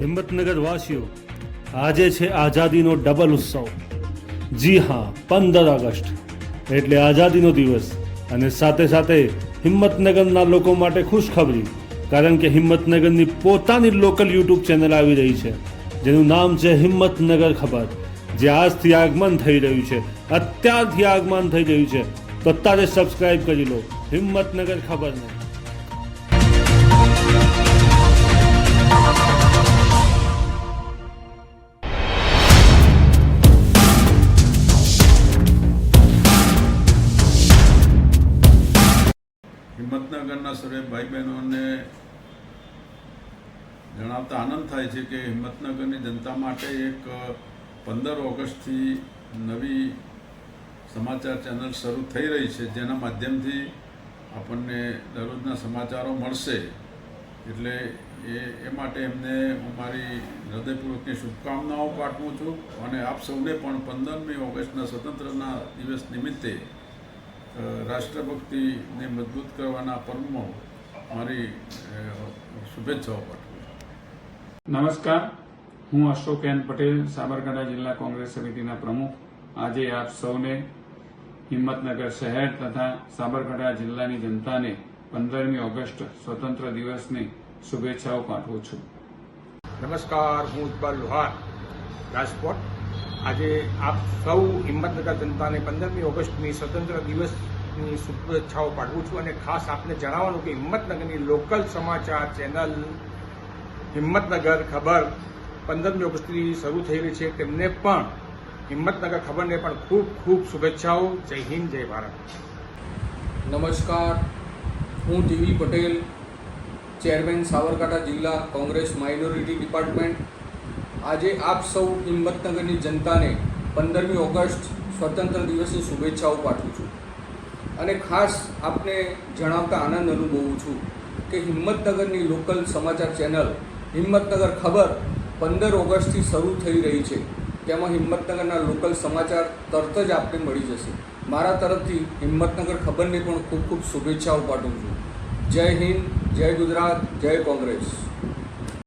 હિંમતનગર વાસીઓ આજે છે આઝાદીનો ડબલ ઉત્સવ. જી હા, પંદર ઓગસ્ટ. એટલે આઝાદીનો દિવસ. અને સાથે સાથે હિંમતનગરના લોકો માટે ખુશખબરી, કારણ કે હિંમતનગરની પોતાની લોકલ યુટ્યુબ ચેનલ આવી રહી છે, જેનું નામ છે હિંમતનગર ખબર. જે આજથી આગમન થઈ રહ્યું છે, અત્યારથી આગમન થઈ રહ્યું છે. તો અત્યારે સબસ્ક્રાઇબ કરી લો, હિંમતનગર ખબરને. હિંમતનગરના સર્વે ભાઈ બહેનોને જણાવતા આનંદ થાય છે કે હિંમતનગરની જનતા માટે એક પંદર ઓગસ્ટથી નવી સમાચાર ચેનલ શરૂ થઈ રહી છે, જેના માધ્યમથી આપણને દરરોજના સમાચારો મળશે. એટલે એ એ માટે એમને હું મારી હૃદયપૂર્વકની શુભકામનાઓ પાઠવું છું અને આપ સૌને પણ પંદરમી ઓગસ્ટના સ્વતંત્રના દિવસ નિમિત્તે રાષ્ટ્રભક્તિને મજબૂત કરવાના પર્વમાં મારી શુભેચ્છાઓ પાઠવું નમસ્કાર. હું અશોક એન પટેલ સાબરકાંઠા જિલ્લા કોંગ્રેસ સમિતિના પ્રમુખ. આજે આપ સૌને હિંમતનગર શહેર તથા સાબરકાંઠા જિલ્લાની જનતાને પંદરમી ઓગસ્ટ સ્વતંત્ર દિવસની શુભેચ્છાઓ પાઠવું છું. નમસ્કાર. હું ઇકબાલ લોહાર રાજકોટ. આજે આપ સૌ હિંમતનગર જનતાને પંદરમી ઓગસ્ટની સ્વતંત્ર દિવસની શુભેચ્છાઓ પાઠવું છું અને ખાસ આપને જણાવવાનું કે હિંમતનગરની લોકલ સમાચાર ચેનલ હિંમતનગર ખબર પંદરમી ઓગસ્ટથી શરૂ થઈ રહી છે. તેમને પણ હિંમતનગર ખબરને પણ ખૂબ ખૂબ શુભેચ્છાઓ. જય હિન્દ, જય ભારત. નમસ્કાર. હું જીવી પટેલ, ચેરમેન સાબરકાંઠા જિલ્લા કોંગ્રેસ માઇનોરિટી ડિપાર્ટમેન્ટ આજે આપ સૌ હિંમતનગરની જનતાને પંદરમી ઓગસ્ટ સ્વતંત્ર દિવસની શુભેચ્છાઓ પાઠવું છું. અને ખાસ આપને જણાવતા આનંદ અનુભવું છું કે હિંમતનગરની લોકલ સમાચાર ચેનલ હિંમતનગર ખબર પંદર ઓગસ્ટથી શરૂ થઈ રહી છે. તેમાં હિંમતનગરના લોકલ સમાચાર તરત જ આપને મળી જશે. મારા તરફથી હિંમતનગર ખબરને પણ ખૂબ ખૂબ શુભેચ્છાઓ પાઠવું છું. જય હિન્દ, જય ગુજરાત, જય કોંગ્રેસ.